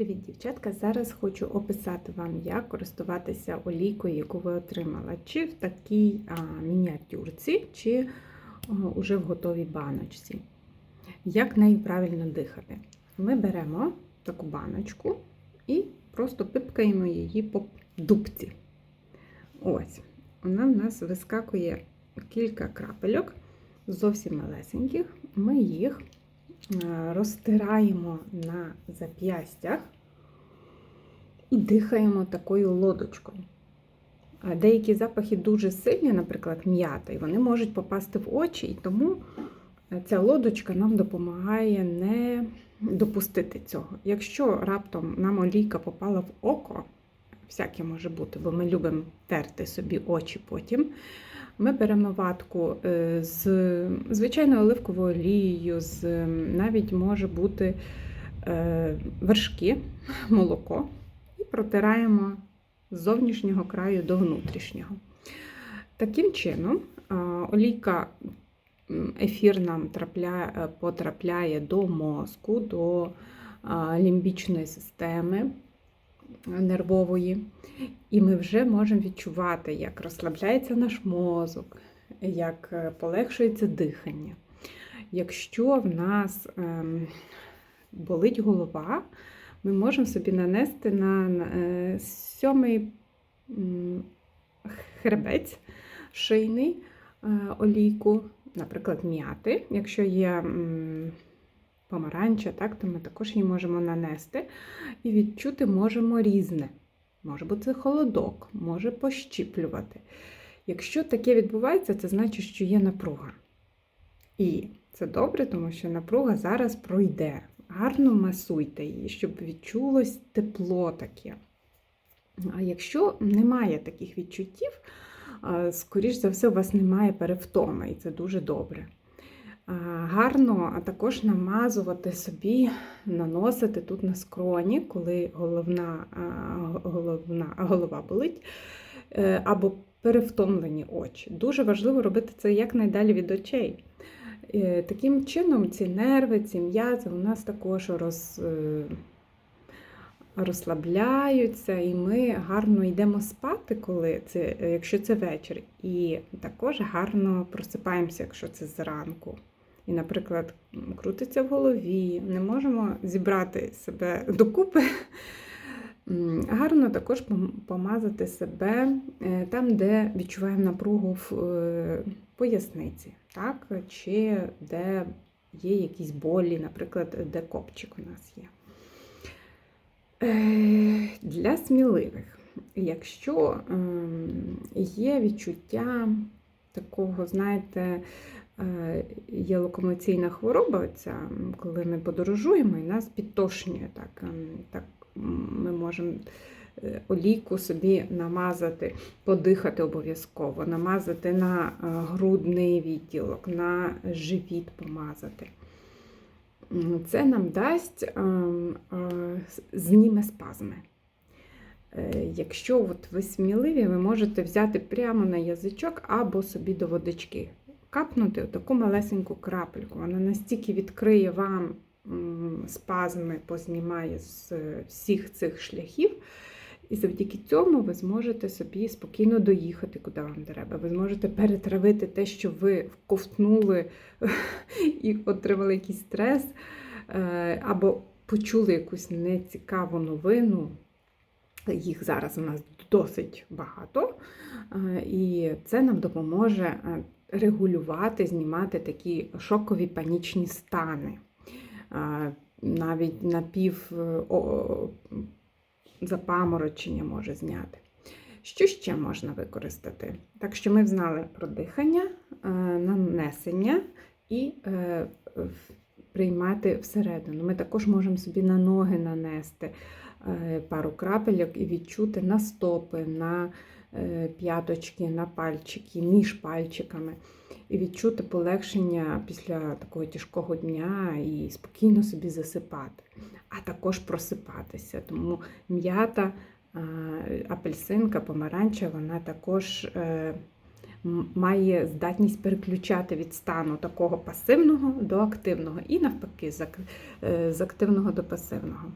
Привіт, дівчатка! Зараз хочу описати вам, як користуватися олійкою, яку ви отримала, чи в такій а, мініатюрці, чи а, уже в готовій баночці. Як нею правильно дихати? Ми беремо таку баночку і просто пипкаємо її по дубці. Ось, вона в нас вискакує кілька крапельок, зовсім малесеньких. Ми їх Е, розтираємо на зап'ястях і дихаємо такою лодочкою. Деякі запахи дуже сильні, наприклад, м'ята, і вони можуть попасти в очі, і тому ця лодочка нам допомагає не допустити цього. Якщо раптом нам олійка попала в око, всяке може бути, бо ми любимо терти собі очі потім. Ми беремо ватку е, з звичайною оливковою олією, з, навіть може бути е, вершки, молоко, і протираємо з зовнішнього краю до внутрішнього. Таким чином, олійка ефірна трапляє, потрапляє до мозку, до лімбічної системи нервової. І ми вже можемо відчувати, як розслабляється наш мозок, як е, полегшується дихання. Якщо в нас ем, болить голова, ми можемо собі нанести на е, сьомий хребець шийний е, олійку, наприклад, м'яти. Якщо є помаранча, так, то ми також її можемо нанести і відчути можемо різне. Може бути холодок, може пощіплювати. Якщо таке відбувається, це значить, що є напруга. І це добре, тому що напруга зараз пройде. Гарно масуйте її, щоб відчулось тепло таке. А якщо немає таких відчуттів, скоріш за все, у вас немає перевтоми, і це дуже добре. Гарно також намазувати собі, наносити тут на скроні, коли головна, головна, голова болить, е, або перевтомлені очі. Дуже важливо робити це якнайдалі від очей. Е, таким чином, ці нерви, ці м'язи у нас також роз, е, розслабляються, і ми гарно йдемо спати, коли це, якщо це вечір, і також гарно просипаємося, якщо це зранку і, наприклад, крутиться в голові, не можемо зібрати себе докупи. Гарно також помазати себе е, там, де відчуваємо напругу в е, поясниці, так? чи де є якісь болі, наприклад, де копчик у нас є. Е, для сміливих, якщо ем, є відчуття такого, знаєте, Е, є локомоційна хвороба, ця, коли ми подорожуємо і нас підтошнює. Так, ем, так Ми можемо е, олійку собі намазати, подихати обов'язково, намазати на грудний відділок, на живіт помазати. Це нам дасть ем, зніме спазми. Якщо от ви сміливі, ви можете взяти прямо на язичок або собі до водички капнути таку малесеньку крапельку. Вона настільки відкриє вам спазми, познімає з всіх цих шляхів. І завдяки цьому ви зможете собі спокійно доїхати, куди вам треба. Ви зможете перетравити те, що ви вковтнули і отримали якийсь стрес, е, або почули якусь нецікаву новину. Їх зараз у нас досить багато, е, і це нам допоможе е, регулювати, знімати такі шокові панічні стани. Навіть напів запаморочення може зняти. Що ще можна використати? Так що ми знали про дихання, е, нанесення і е, приймати всередину. Ми також можемо собі на ноги нанести е, пару крапельок і відчути на стопи, на п'яточки на пальчики, між пальчиками, і відчути полегшення після такого тяжкого дня і спокійно собі засипати, а також просипатися. Тому м'ята, апельсинка, помаранча, вона також. Е, має здатність переключати від стану такого пасивного до активного, і навпаки, з е, активного до пасивного.